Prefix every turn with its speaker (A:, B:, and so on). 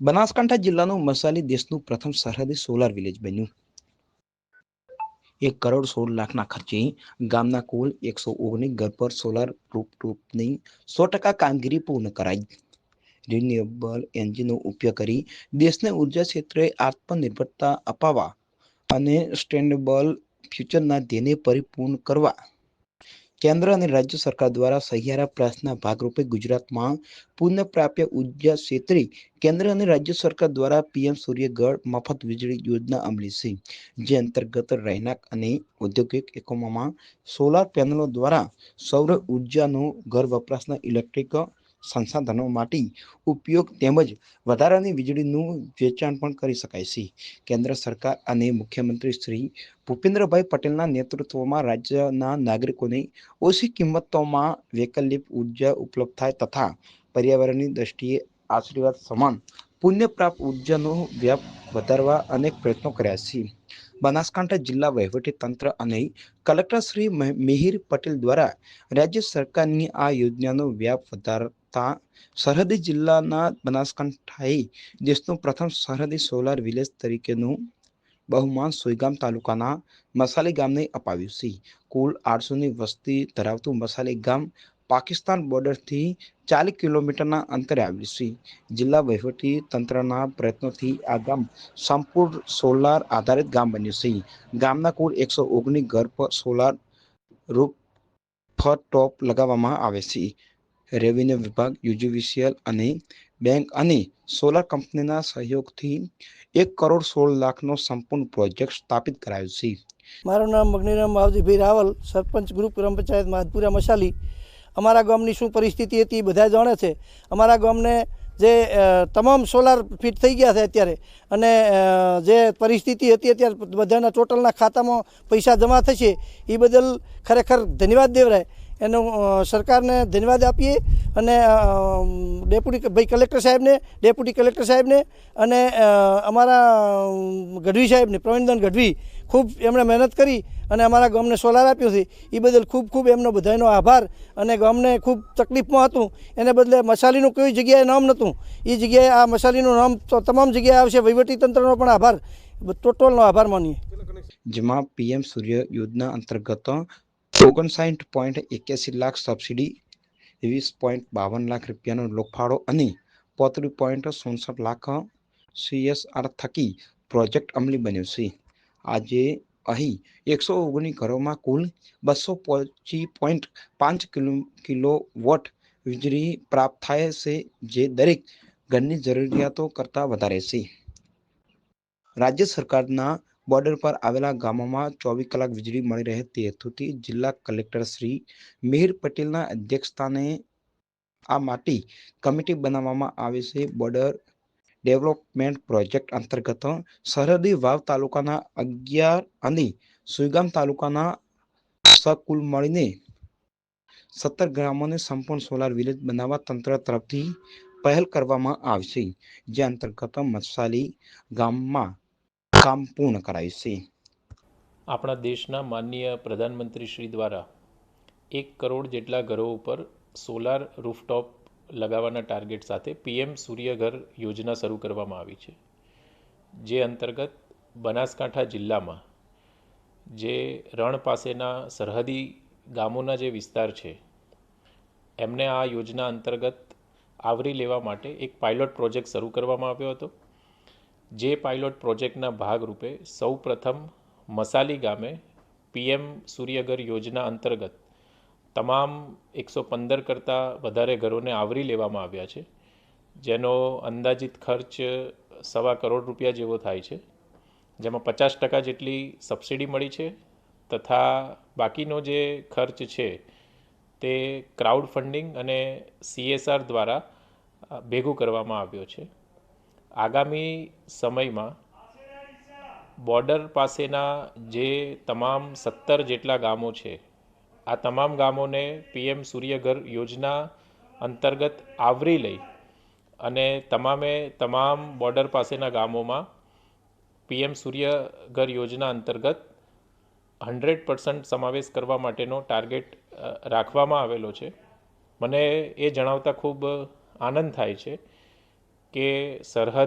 A: બનાસકાંઠા જિલ્લાનું મસાલી દેશનું પ્રથમ સરહદી સોલાર વિલેજ બન્યું. એક કરોડ સોળ લાખના ખર્ચે ગામના કુલ એકસો ઓગણીસ ઘર પર સોલાર રૂપની સો ટકા કામગીરી પૂર્ણ કરાઈ. રિન્યુએબલ એન્જિનનો ઉપયોગ કરી દેશને ઊર્જા ક્ષેત્રે આત્મનિર્ભરતા અપાવવા અને સ્ટેન્ડેબલ ફ્યુચરના ધ્યેયને પરિપૂર્ણ કરવા કેન્દ્ર અને રાજ્ય સરકાર દ્વારા સહિયારા પ્રયાસના ભાગરૂપે ગુજરાતમાં પુનઃપ્રાપ્ય ઊર્જા ક્ષેત્રે કેન્દ્ર અને રાજ્ય સરકાર દ્વારા પીએમ સૂર્યગઢ મફત વીજળી યોજના અમલી છે, જે અંતર્ગત રહેણાંક અને ઔદ્યોગિક એકમોમાં સોલાર પેનલો દ્વારા સૌર ઉર્જાનો ઘર વપરાશના ઇલેક્ટ્રિક સંસાધનો માટે ઉપયોગ તેમજ વધારાની વીજળીનું વેચાણ પણ કરી શકાય છે. કેન્દ્ર સરકાર અને મુખ્યમંત્રી શ્રી ભૂપેન્દ્રભાઈ પટેલના નેતૃત્વમાં રાજ્યના નાગરિકોને ઓછી કિંમતોમાં વૈકલ્પિક ઊર્જા ઉપલબ્ધ થાય તથા પર્યાવરણની દ્રષ્ટિએ આશીર્વાદ સમાન પુણ્ય પ્રાપ્ત ઉર્જાનો વ્યાપ વધારવા અનેક પ્રયત્નો કર્યા છે. બનાસકાંઠા જિલ્લા વહીવટી તંત્ર અને કલેક્ટર શ્રી મિહિર પટેલ દ્વારા રાજ્ય સરકારની આ યોજનાનો વ્યાપ વધારતા સરહદી જિલ્લાના બનાસકાંઠાએ દેશનું પ્રથમ સરહદી સોલાર વિલેજ તરીકેનું બહુમાન સુઈગામ તાલુકાના મસાલી ગામને અપાવ્યું છે. કુલ આઠસોની વસ્તી ધરાવતું મસાલી ગામ પાકિસ્તાન બોર્ડરથી ચાલીસ કિલોમીટરના અંતરે આવેલું છે. જિલ્લા વહીવટી તંત્રના પ્રયત્નોથી આ ગામ સંપૂર્ણ સોલાર આધારિત ગામ બન્યું છે. ગામના કુલ એકસો ઓગણીસ ઘર પર સોલાર રૂપ ટોપ લગાવવામાં આવે છે. રેવન્યુ વિભાગ યુજીવીસીએલ અને બેંક અને સોલાર કંપનીના સહયોગથી એક કરોડ સોળ લાખનો સંપૂર્ણ પ્રોજેક્ટ સ્થાપિત કરાયો છે.
B: મારું નામ મગનીરામ માવજીભાઈ રાવલ, સરપંચ ગ્રુપ ગ્રામ પંચાયત માધપુરા મસાલી. અમારા ગામની શું પરિસ્થિતિ હતી બધા જાણે છે. અમારા ગામને જે તમામ સોલાર ફિટ થઈ ગયા છે અત્યારે અને જે પરિસ્થિતિ હતી અત્યારે બધાના ટોટલના ખાતામાં પૈસા જમા થશે એ બદલ ખરેખર ધન્યવાદ દેવરાય. એનો સરકારને ધન્યવાદ આપીએ અને ડેપ્યુટી ભાઈ કલેક્ટર સાહેબને, ડેપ્યુટી કલેક્ટર સાહેબને અને અમારા ગઢવી સાહેબને, પ્રવીણદાન ગઢવી ખૂબ એમણે મહેનત કરી અને અમારા ગામને સોલાર આપ્યું છે. એ બદલ ખૂબ ખૂબ એમનો બધાનો આભાર અને ગામને ખૂબ તકલીફમાં હતું. એને બદલે મસાલીનું કોઈ જગ્યાએ નામ નહોતું. એ જગ્યાએ આ મસાલીનું નામ તમામ જગ્યાએ આવશે. વહીવટી તંત્રનો પણ આભાર. ટોટલનો આભાર માનીએ.
A: જેમાં પીએમ સૂર્ય યોજના અંતર્ગત ઓગણસાઠ પોઈન્ટ એક્યાસી લાખ સબસિડી, વીસ પોઈન્ટ બાવન લાખ રૂપિયાનો લોકફાળો અને પોત્રીસ પોઈન્ટ સુડસઠ લાખ સીએસઆર થકી પ્રોજેક્ટ અમલી બન્યો છે. આજે અહીં એકસો ઓગણીસ ઘરોમાં કુલ બસો પચી પોઈન્ટ પાંચ કિલો કિલો વોટ વીજળી પ્રાપ્ત થાય છે, જે દરેક ઘરની જરૂરિયાતો કરતાં વધારે છે. રાજ્ય સરકારના બોર્ડર પર આવેલા ગામોમાં ચોવીસ કલાક વીજળી મળી રહે તે હેતુથી જિલ્લા કલેક્ટર શ્રી મિહિર પટેલના અધ્યક્ષસ્થાને આ માટે કમિટી બનાવવામાં આવે છે. બોર્ડર ડેવલપમેન્ટ પ્રોજેક્ટ અંતર્ગત સરહદી વાવ તાલુકાના અગિયાર અને સુઈગામ તાલુકાના સકુલ મળીને સત્તર ગ્રામોને સંપૂર્ણ સોલાર વિલેજ બનાવવા તંત્ર તરફથી પહેલ કરવામાં આવશે જે અંતર્ગત મસાલી ગામમાં કામ પૂર્ણ કરાયું છે.
C: આપણા દેશના માનનીય પ્રધાનમંત્રી શ્રી દ્વારા એક કરોડ જેટલા ઘરો ઉપર સોલાર રૂફટોપ લગાવવાના ટાર્ગેટ સાથે પીએમ સૂર્યઘર યોજના શરૂ કરવામાં આવી છે. જે અંતર્ગત બનાસકાંઠા જિલ્લામાં જે રણ પાસેના સરહદી ગામોના જે વિસ્તાર છે, એમને આ યોજના અંતર્ગત આવરી લેવા માટે એક પાયલોટ પ્રોજેક્ટ શરૂ કરવામાં આવ્યો હતો. જે પાયલોટ પ્રોજેક્ટના ભાગરૂપે સૌ પ્રથમ મસાલી ગામે પીએમ સૂર્યઘર યોજના અંતર્ગત તમામ એકસો પંદર કરતાં વધારે ઘરોને આવરી લેવામાં આવ્યા છે, જેનો અંદાજિત ખર્ચ સવા કરોડ રૂપિયા જેવો થાય છે, જેમાં પચાસ ટકા જેટલી સબસિડી મળી છે તથા બાકીનો જે ખર્ચ છે તે ક્રાઉડ ફંડિંગ અને સીએસઆર દ્વારા ભેગું કરવામાં આવ્યો છે. આગામી સમયમાં બોર્ડર પાસેના જે તમામ સત્તર જેટલા ગામો છે, આ તમામ ગામોને પીએમ સૂર્યઘર યોજના અંતર્ગત આવરી લઈ અને તમામે તમામ બોર્ડર પાસેના ગામોમાં પીએમ સૂર્યઘર યોજના અંતર્ગત હંડ્રેડ પર્સન્ટ સમાવેશ કરવા માટેનો ટાર્ગેટ રાખવામાં આવેલો છે. મને એ જણાવતા ખૂબ આનંદ થાય છે કે સરહદી